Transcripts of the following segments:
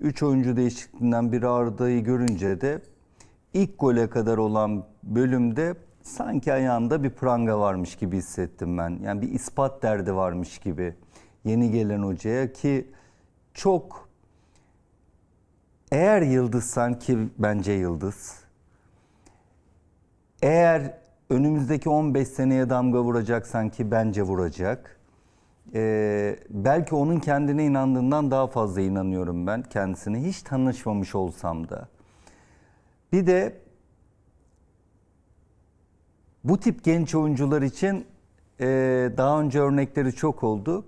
3 oyuncu değişikliğinden biri Arda'yı görünce de ilk gole kadar olan bölümde sanki ayağında bir pranga varmış gibi hissettim ben. Yani bir ispat derdi varmış gibi yeni gelen hocaya ki çok eğer yıldızsan ki bence yıldız. Eğer önümüzdeki 15 seneye damga vuracaksan ki bence vuracak. Ee, belki onun kendine inandığından daha fazla inanıyorum ben kendisine. Hiç tanışmamış olsam da. Bir de bu tip genç oyuncular için e, daha önce örnekleri çok oldu.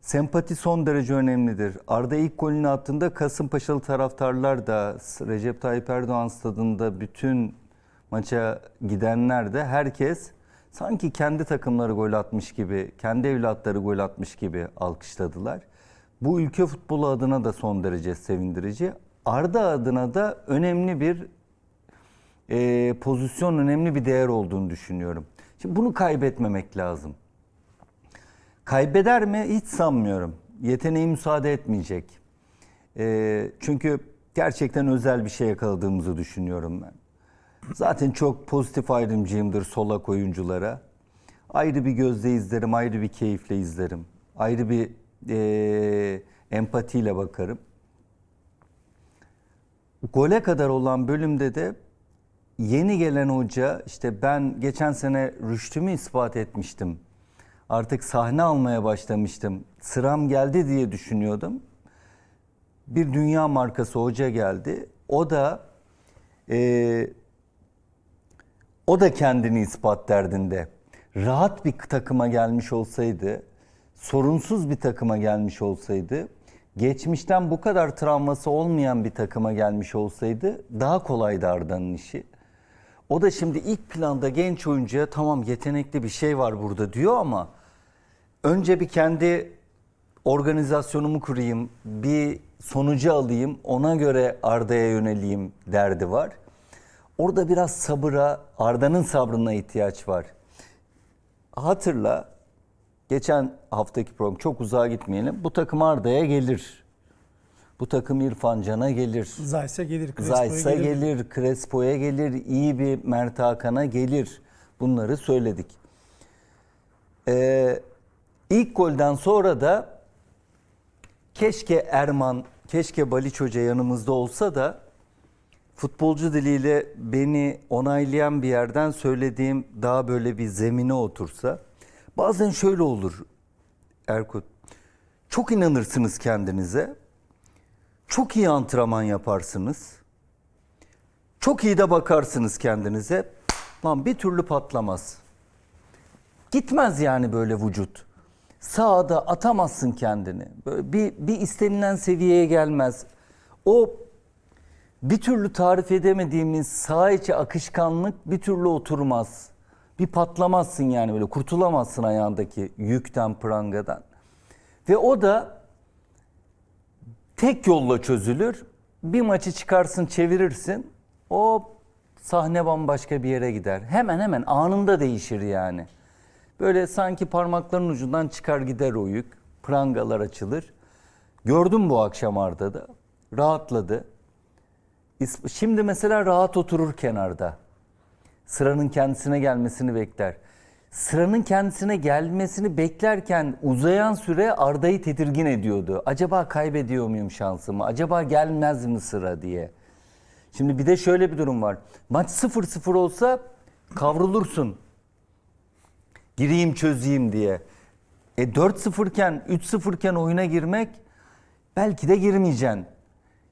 Sempati son derece önemlidir. Arda ilk golünü attığında Kasımpaşalı taraftarlar da Recep Tayyip Erdoğan stadında bütün maça gidenler de herkes sanki kendi takımları gol atmış gibi, kendi evlatları gol atmış gibi alkışladılar. Bu ülke futbolu adına da son derece sevindirici. Arda adına da önemli bir e, pozisyon, önemli bir değer olduğunu düşünüyorum. Şimdi bunu kaybetmemek lazım. Kaybeder mi? Hiç sanmıyorum. Yeteneği müsaade etmeyecek. E, çünkü gerçekten özel bir şey yakaladığımızı düşünüyorum ben. Zaten çok pozitif ayrımcıyımdır solak oyunculara. Ayrı bir gözle izlerim, ayrı bir keyifle izlerim. Ayrı bir e, empatiyle bakarım. Gole kadar olan bölümde de yeni gelen hoca işte ben geçen sene rüştümü ispat etmiştim. Artık sahne almaya başlamıştım. Sıram geldi diye düşünüyordum. Bir dünya markası hoca geldi. O da e, o da kendini ispat derdinde. Rahat bir takıma gelmiş olsaydı, sorunsuz bir takıma gelmiş olsaydı, geçmişten bu kadar travması olmayan bir takıma gelmiş olsaydı daha kolaydı Arda'nın işi. O da şimdi ilk planda genç oyuncuya tamam yetenekli bir şey var burada diyor ama önce bir kendi organizasyonumu kurayım, bir sonucu alayım, ona göre Arda'ya yöneleyim derdi var. Orada biraz sabıra, Arda'nın sabrına ihtiyaç var. Hatırla, geçen haftaki program çok uzağa gitmeyelim. Bu takım Arda'ya gelir. Bu takım İrfan Can'a gelir. Zayt'sa gelir. Crespo'ya Zayt'sa gelir, Crespo'ya gelir, iyi bir Mert Hakan'a gelir. Bunları söyledik. Ee, ilk golden sonra da keşke Erman, keşke Baliç Hoca yanımızda olsa da futbolcu diliyle beni onaylayan bir yerden söylediğim daha böyle bir zemine otursa. Bazen şöyle olur Erkut. Çok inanırsınız kendinize. Çok iyi antrenman yaparsınız. Çok iyi de bakarsınız kendinize. Lan bir türlü patlamaz. Gitmez yani böyle vücut. Sahada atamazsın kendini. Böyle bir, bir istenilen seviyeye gelmez. O bir türlü tarif edemediğimiz sağ içi akışkanlık bir türlü oturmaz. Bir patlamazsın yani böyle kurtulamazsın ayağındaki yükten prangadan. Ve o da tek yolla çözülür. Bir maçı çıkarsın çevirirsin. O sahne bambaşka bir yere gider. Hemen hemen anında değişir yani. Böyle sanki parmakların ucundan çıkar gider o yük. Prangalar açılır. Gördüm bu akşam Arda'da. Rahatladı. Şimdi mesela rahat oturur kenarda. Sıranın kendisine gelmesini bekler. Sıranın kendisine gelmesini beklerken uzayan süre Arda'yı tedirgin ediyordu. Acaba kaybediyor muyum şansımı? Acaba gelmez mi sıra diye. Şimdi bir de şöyle bir durum var. Maç 0-0 olsa kavrulursun. Gireyim çözeyim diye. E 4-0 iken 3-0 iken oyuna girmek belki de girmeyeceksin.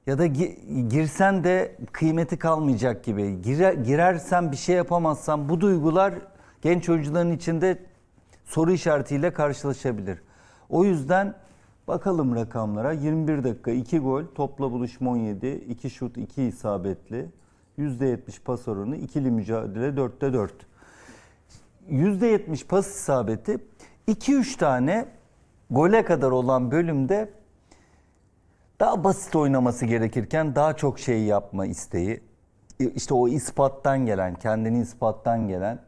Ya da gi- girsen de kıymeti kalmayacak gibi. Girer, girersen bir şey yapamazsan bu duygular genç oyuncuların içinde soru işaretiyle karşılaşabilir. O yüzden bakalım rakamlara. 21 dakika 2 gol, topla buluşma 17, 2 şut 2 isabetli, %70 pas oranı, ikili mücadele 4'te 4. %70 pas isabeti 2-3 tane gole kadar olan bölümde daha basit oynaması gerekirken daha çok şey yapma isteği. işte o ispattan gelen, kendini ispattan gelen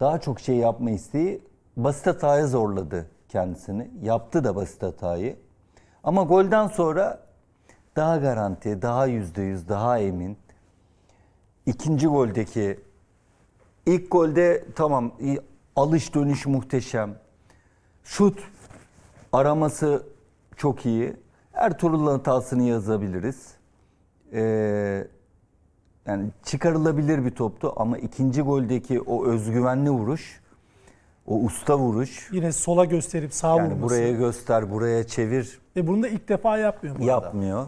daha çok şey yapma isteği basit hataya zorladı kendisini. Yaptı da basit hatayı. Ama golden sonra Daha garanti, daha yüzde yüz, daha emin. İkinci goldeki ilk golde tamam alış dönüş muhteşem. Şut araması çok iyi. Ertuğrul'un hatasını yazabiliriz. Ee, yani çıkarılabilir bir toptu ama ikinci goldeki o özgüvenli vuruş, o usta vuruş. Yine sola gösterip sağ Yani vurması. buraya göster, buraya çevir Ve bunu da ilk defa yapmıyor bu arada. yapmıyor.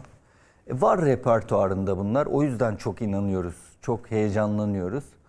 E, var repertuarında bunlar. O yüzden çok inanıyoruz. Çok heyecanlanıyoruz.